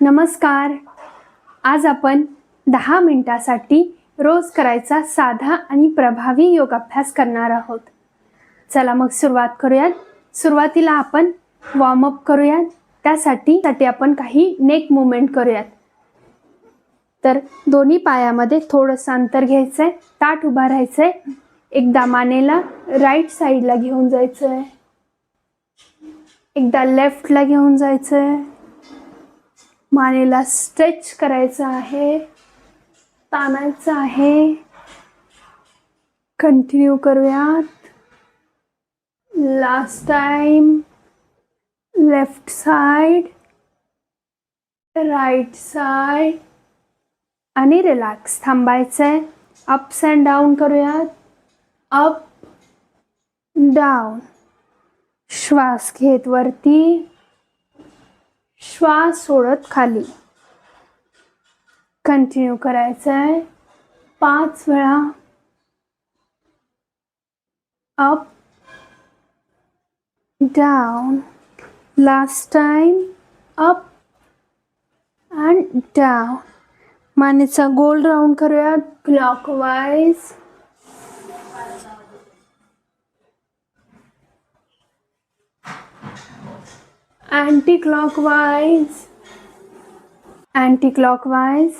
नमस्कार. आज आपण दहा मिनटासाठी रोज करायचा साधा आणि प्रभावी योग अभ्यास करणार आहोत. चला मग सुरुवात करूयात. सुरुवातीला आपण वॉर्मअप करूयात. त्यासाठी साठी आपण काही नेक मुवमेंट करूयात. तर दोन्ही पायामध्ये थोडंसं अंतर घ्यायचं आहे ताट उभा राहायचं आहे एकदा मानेला राईट साईडला घेऊन जायचं आहे एकदा लेफ्टला घेऊन जायचं आहे मानेला स्ट्रेच करायचं आहे ताणायचं आहे. कंटिन्यू करूयात. Last time left side right side आणि रिलॅक्स थांबायचं आहे अप्स अँड डाऊन करूयात. अप डाऊन श्वास घेत वरती. श्वास सोडत खाली. कंटिन्यू करायचं आहे पाच वेळा. Up down last time up and down मानेचा गोल राऊंड करूया clockwise anticlockwise anticlockwise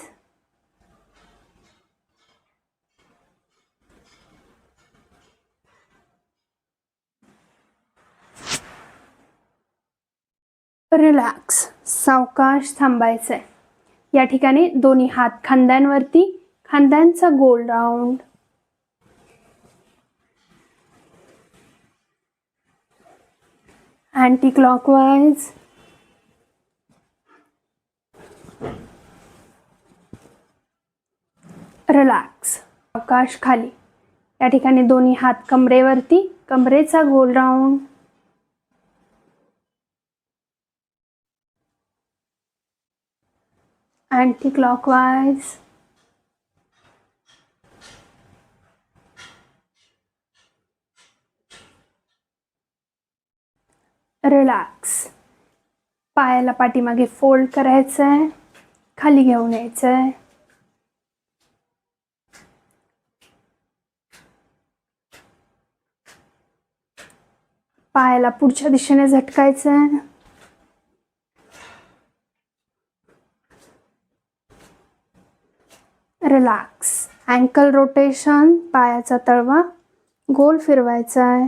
relax सावकाश थांबायचं आहे या ठिकाणी दोन्ही हात खांद्यांवरती खांद्यांचा गोल राऊंड अँटी क्लॉकवाईज रिलॅक्स आकाश खाली. या ठिकाणी दोन्ही हात कमरेवरती. कमरेचा गोल राऊंड अँटी क्लॉकवाईज रिलॅक्स पायाला पाठीमागे फोल्ड करायचं आहे खाली घेऊन यायचं आहे पायाला पुढच्या दिशेने झटकायचं आहे रिलॅक्स अँकल रोटेशन पायाचा तळवा. गोल फिरवायचा आहे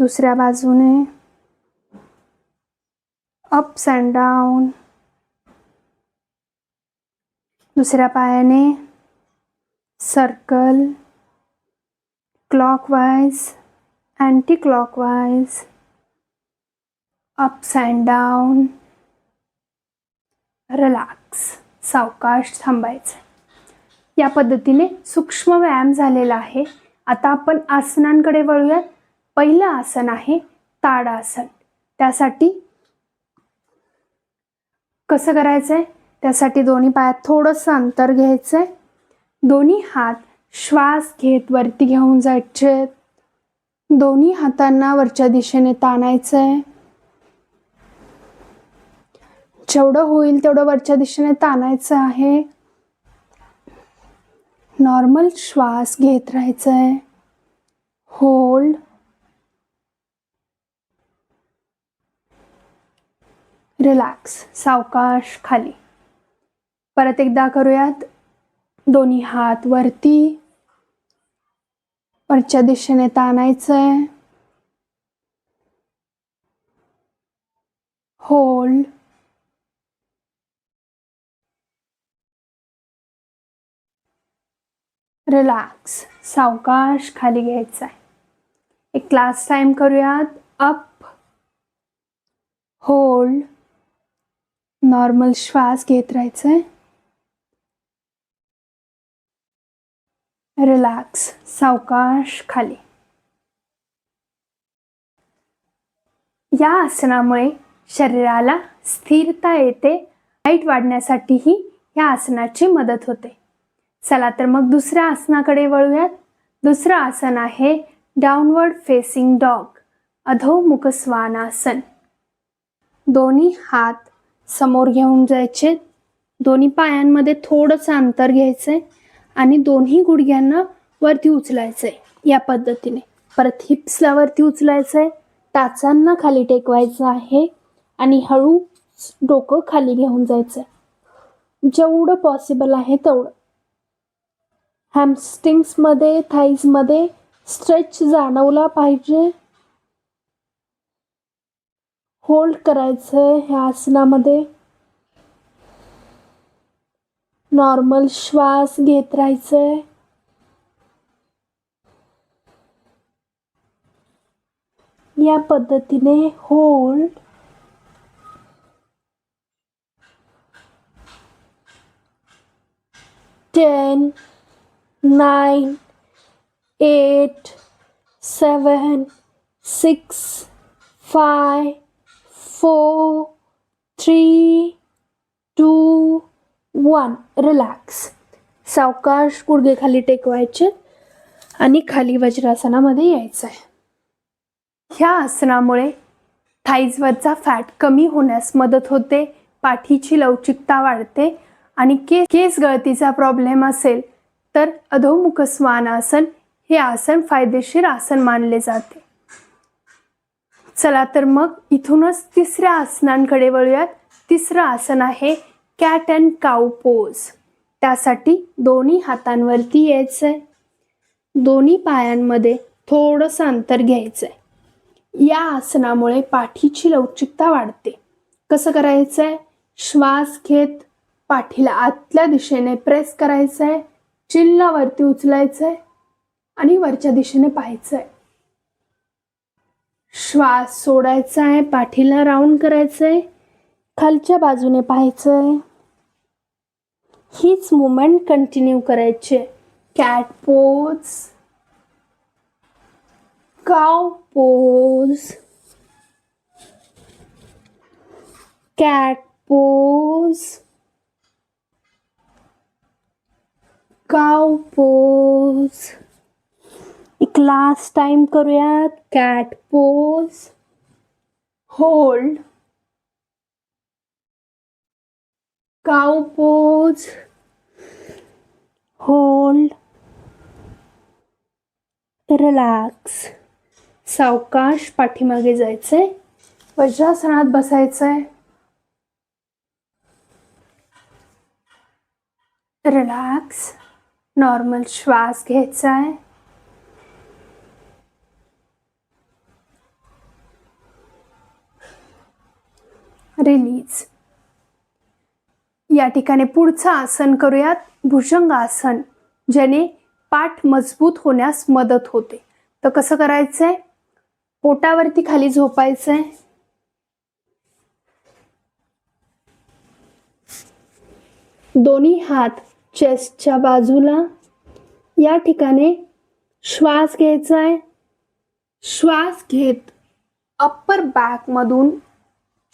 दुसऱ्या बाजूने. अप्स अँड डाऊन दुसऱ्या पायाने. Circle clockwise anticlockwise ups and down relax सावकाश थांबायचं या पद्धतीने सूक्ष्म व्यायाम झालेला आहे. आता आपण आसनांकडे वळूयात. पहिलं आसन आहे ताडासन. त्यासाठी कसं करायचं आहे त्यासाठी दोन्ही पायात थोडंसं अंतर घ्यायचं आहे दोन्ही हात श्वास घेत वरती घेऊन जायचे. दोन्ही हातांना वरच्या दिशेने ताणायचं आहे जेवढं होईल तेवढं वरच्या दिशेने ताणायचं आहे. नॉर्मल श्वास घेत राहायचं आहे होल्ड रिलॅक्स सावकाश खाली. परत एकदा करूयात. दोन्ही हात वरती. वरच्या दिशेने ताणायचं आहे होल्ड रिलॅक्स सावकाश खाली घ्यायचं आहे एक क्लास टाइम करूयात. अप होल्ड नॉर्मल श्वास घेत राहायचं आहे रिलॅक्स सावकाश खाली. या आसनामुळे शरीराला स्थिरता येते हाईट वाढण्यासाठीही या आसनाची मदत होते. चला तर मग दुसऱ्या आसनाकडे वळूयात. दुसरं आसन आहे डाउनवर्ड फेसिंग डॉग अधोमुख स्वानासन दोन्ही हात समोर घेऊन जायचे. दोन्ही पायांमध्ये थोडंसं अंतर घ्यायचंय आणि दोन्ही गुडघ्यांना वरती उचलायचंय या पद्धतीने. परत हिप्सला वरती उचलायचंय. टाचांना खाली टेकवायचं आहे आणि हळू डोकं खाली घेऊन जायचंय. जेवढं पॉसिबल आहे तेवढं. हॅमस्टिंग्समध्ये थाईजमध्ये स्ट्रेच जाणवला पाहिजे. होल्ड करायचंय ह्या आसनामध्ये. नॉर्मल श्वास घेत राहायचंय. या पद्धतीने hold ten nine eight seven six five four three two one relax सावकाश गुडघे खाली टेकवायचे आणि खाली वज्रासनामध्ये यायचं आहे ह्या आसनामुळे थाईजवरचा फॅट कमी होण्यास मदत होते पाठीची लवचिकता वाढते आणि केस केस गळतीचा प्रॉब्लेम असेल तर अधोमुख स्वानासन हे आसन फायदेशीर आसन मानले जाते. चला तर मग इथूनच तिसऱ्या आसनांकडे वळूयात. तिसरं आसन आहे कॅट अँड काऊ पोज त्यासाठी दोन्ही हातांवरती यायचं आहे दोन्ही पायांमध्ये थोडंसं अंतर घ्यायचं आहे या आसनामुळे पाठीची लवचिकता वाढते. कसं करायचं आहे श्वास घेत पाठीला आतल्या दिशेने प्रेस करायचं आहे चिल्लावरती उचलायचं आहे आणि वरच्या दिशेने पाहायचं आहे श्वास सोडायचा आहे पाठीला राऊंड करायचंय खालच्या बाजूने पाहायचंय. हीच मुवमेंट कंटिन्यू करायची. Cat pose cow pose cat pose cow pose last time करूयात cat pose hold cow pose hold relax सावकाश पाठीमागे जायचंय वज्रासनात बसायचंय रिलॅक्स नॉर्मल श्वास घ्यायचा आहे रिलीज या ठिकाणी पुढचं आसन करूयात. भुजंग आसन ज्याने पाठ मजबूत होण्यास मदत होते. तर कसं करायचंय? पोटावरती खाली झोपायचंय. दोन्ही हात चेस्टच्या बाजूला. या ठिकाणी श्वास घ्यायचा आहे श्वास घेत अप्पर बॅकमधून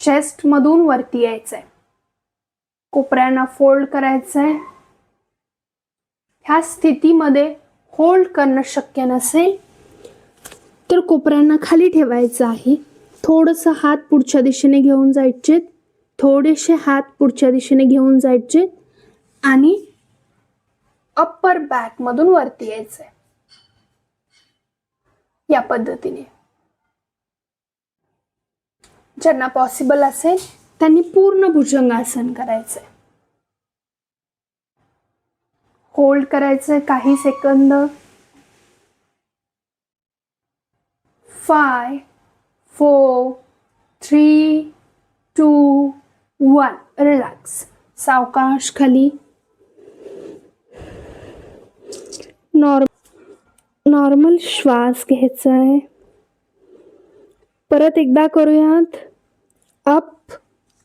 चेस्टमधून वरती यायचं आहे कोपऱ्यांना फोल्ड करायचं आहे ह्या स्थितीमध्ये होल्ड करणं शक्य नसेल तर कोपऱ्यांना खाली ठेवायचं आहे. थोडंसं हात पुढच्या दिशेने घेऊन जायचे थोडेसे हात पुढच्या दिशेने घेऊन जायचे आणि अप्पर बॅकमधून वरती यायचं आहे या पद्धतीने. ज्यांना पॉसिबल असेल त्यांनी पूर्ण भुजंगासन करायचंय. होल्ड करायचंय काही second five four three two one relax सावकाश खाली. नॉर्म नॉर्मल श्वास घ्यायचा आहे परत एकदा करूयात. अप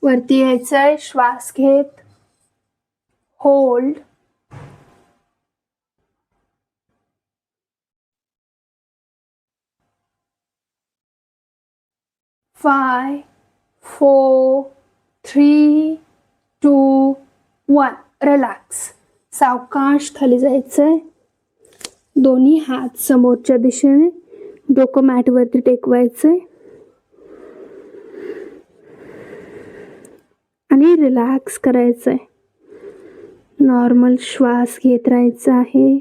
वरती यायचं आहे श्वास घेत hold five four three two one relax सावकाश खाली जायचंय. दोन्ही हात समोरच्या दिशेने डोकं मॅटवरती टेकवायचंय. आणि रिलॅक्स करायचं आहे नॉर्मल श्वास घेत राहायचा आहे.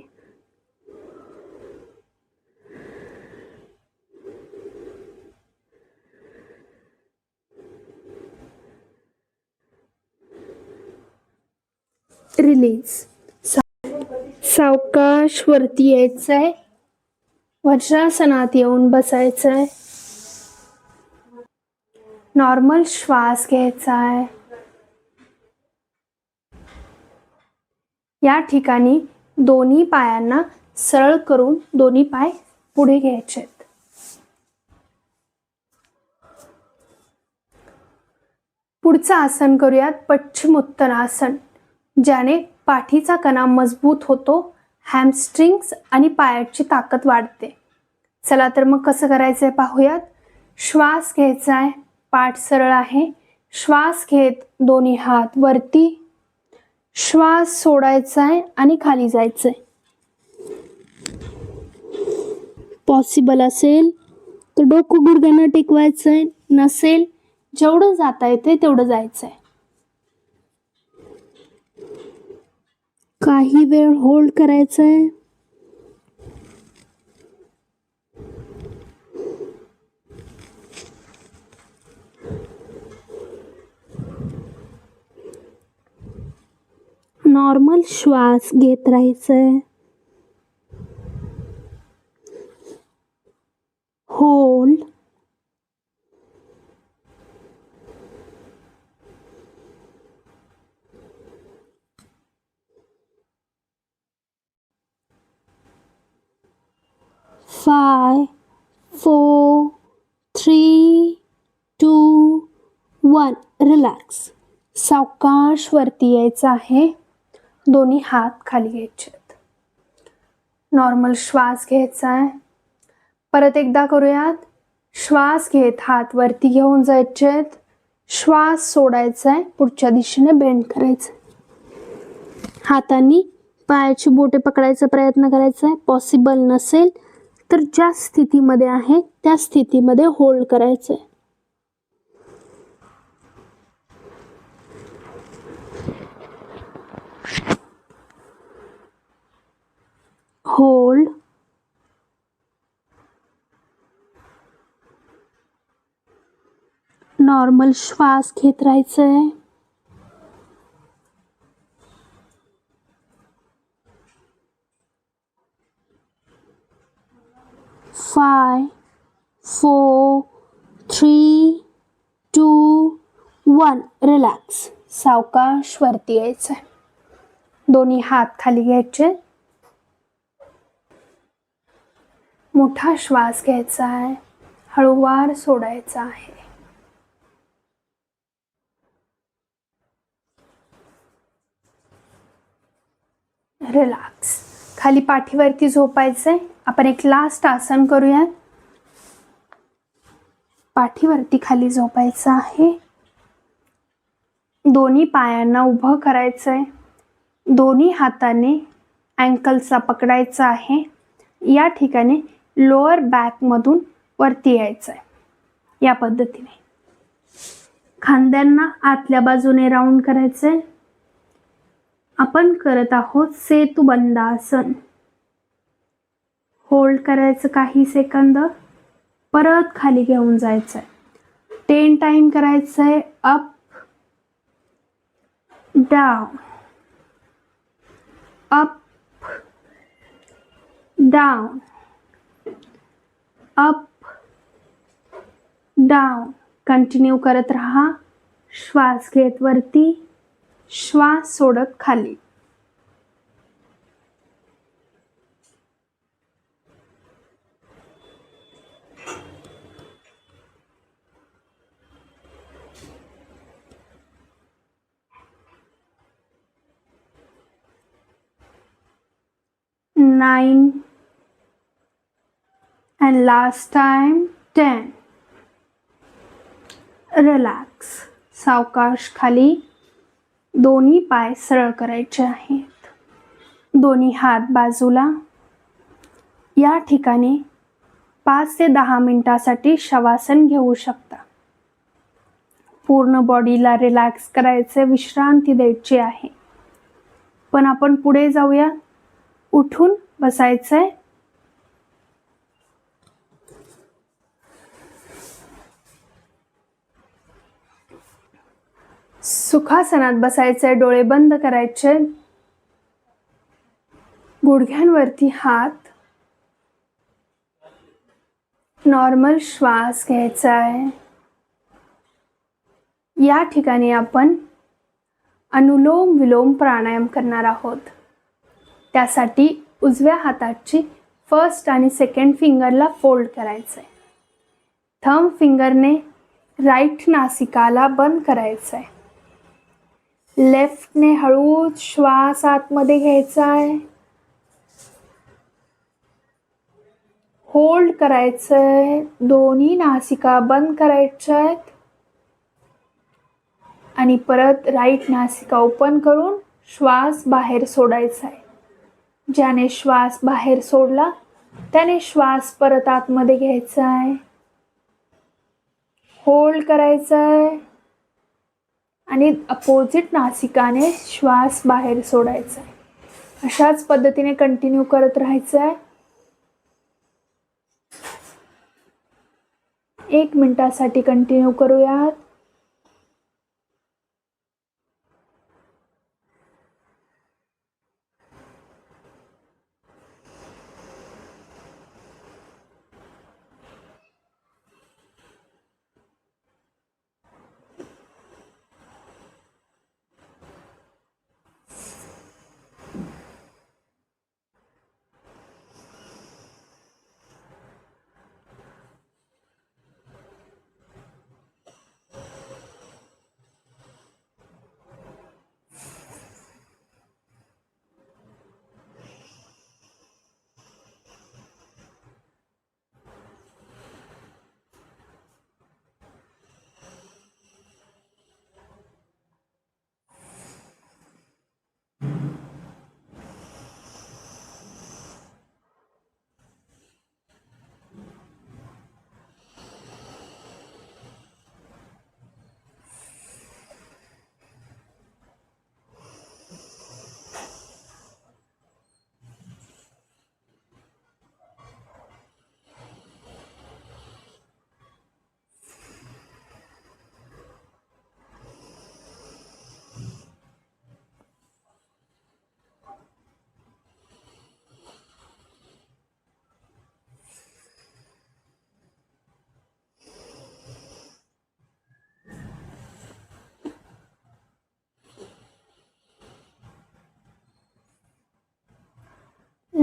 रिलीज सावकाश वरती यायचं आहे वज्रासनात येऊन बसायचं आहे नॉर्मल श्वास घ्यायचा आहे या ठिकाणी दोन्ही पायांना सरळ करून दोन्ही पाय पुढे घ्यायचे पुढचं आसन करूयात पश्चिमोत्तरासन ज्याने पाठीचा कणा मजबूत होतो हॅमस्ट्रिंग्स आणि पायाची ताकद वाढते. चला तर मग कसं करायचं आहे पाहूयात. श्वास घ्यायचा आहे पाठ सरळ आहे. श्वास घेत दोन्ही हात वरती श्वास सोडायचा आहे आणि खाली जायचं आहे पॉसिबल असेल तर डोकं गुडघ्यांना टेकवायचं आहे नसेल जेवढं जाता येते तेवढं जायचं आहे काही वेळ होल्ड करायचं आहे नॉर्मल श्वास घेत राहायचं आहे hold five, four, three, two, one. Relax सावकाश वरती यायचं आहे. दोन्ही हात खाली घ्यायचे नॉर्मल श्वास घ्यायचा आहे. परत एकदा करूयात. श्वास घेत हात वरती घेऊन जायचे आहेत श्वास सोडायचा आहे. पुढच्या दिशेने बेंड करायचं हातांनी पायाची बोटे पकडायचा प्रयत्न करायचा आहे. पॉसिबल नसेल तर ज्या स्थितीमध्ये आहे त्या स्थितीमध्ये होल्ड करायचं आहे. होल्ड नॉर्मल श्वास घेत राहायचं आहे five four three two one relax सावकाश वरती यायचं आहे दोन्ही हात खाली घ्यायचे. मोठा श्वास घ्यायचा आहे. हळूवार सोडायचा आहे. रिलॅक्स. खाली पाठीवरती झोपायचंय. आपण एक लास्ट आसन करूया पाठीवरती खाली झोपायचं आहे. दोन्ही पायांना उभं करायचंय. दोन्ही हाताने अँकलचा पकडायचा आहे. या ठिकाणी लोअर बॅकमधून वरती यायचं आहे या पद्धतीने. खांद्यांना आतल्या बाजूने राऊंड करायचंय. आपण करत आहोत सेतू बंदासन होल्ड करायचं काही सेकंद. परत खाली घेऊन जायचं आहे टेन टाइम करायचं आहे up down up down up down continue करत राहा. श्वास घेत वरती. श्वास सोडत खाली. Nine. And last time 10 relax सावकाश खाली दोन्ही पाय सरळ करायचे आहेत. दोन्ही हात बाजूला. या ठिकाणी पाच ते दहा मिनिटासाठी शवासन घेऊ शकता. पूर्ण बॉडीला रिलॅक्स करायचे विश्रांती द्यायची आहे. पण आपण पुढे जाऊया. उठून बसायचं आहे सुखासनात बसायचंय डोळे बंद करायचे. गुडघ्यांवरती हात. नॉर्मल श्वास घ्यायचा आहे. या ठिकाणी आपण अनुलोम विलोम प्राणायाम करणार आहोत. त्यासाठी उजव्या हाताची फर्स्ट आणि सेकंड फिंगरला फोल्ड करायचं आहे थंब फिंगरने राईट नासिकाला बंद करायचं आहे लेफ्टने हळूच श्वास आतमध्ये घ्यायचा आहे. होल्ड करायचंय. दोन्ही नासिका बंद करायच्या आहेत. आणि परत राईट नासिका ओपन करून श्वास बाहेर सोडायचा आहे. ज्याने श्वास बाहेर सोडला त्याने श्वास परत आतमध्ये घ्यायचा आहे. होल्ड करायचा आहे. आणि अपोजिट नासिकाने श्वास बाहेर सोडायचा आहे अशाच पद्धतीने कंटिन्यू करत राहायचं आहे एक मिनटासाठी कंटिन्यू करूयात.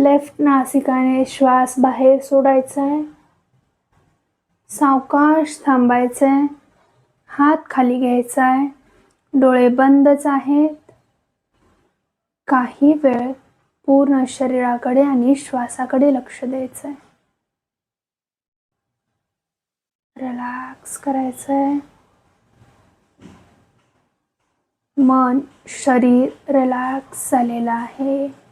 लेफ्ट नासिकाने श्वास बाहेर सोडायचा आहे सावकाश थांबायचं आहे हात खाली घ्यायचा आहे डोळे बंदच आहेत. काही वेळ पूर्ण शरीराकडे आणि श्वासाकडे लक्ष द्यायचं आहे रिलॅक्स करायचं आहे मन शरीर रिलॅक्स झालेलं आहे.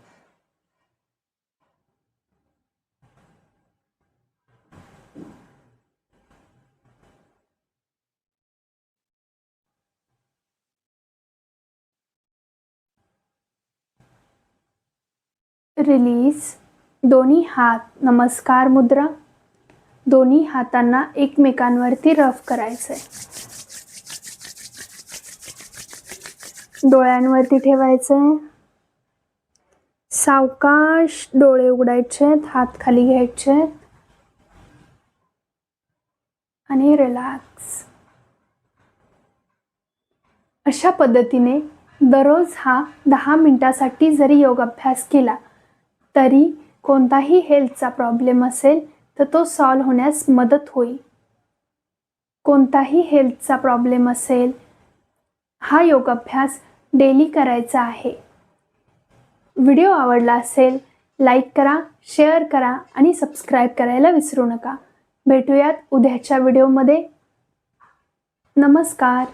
रिलीज दोन्ही हात नमस्कार मुद्रा. दोन्ही हातांना एकमेकांवरती रफ करायचंय. डोळ्यांवरती ठेवायचंय. सावकाश डोळे उघडायचे हात खाली घ्यायचे आणि रिलॅक्स अशा पद्धतीने दररोज हा दहा मिनटासाठी जरी योग अभ्यास केला तरी कोणताही हेल्थचा प्रॉब्लेम असेल तर तो सॉल्व होण्यास मदत होईल. कोणताही हेल्थचा प्रॉब्लेम असेल हा योग अभ्यास डेली करायचा आहे. व्हिडिओ आवडला असेल लाईक करा शेअर करा आणि सबस्क्राईब करायला विसरू नका. भेटूयात उद्याच्या व्हिडिओमध्ये नमस्कार.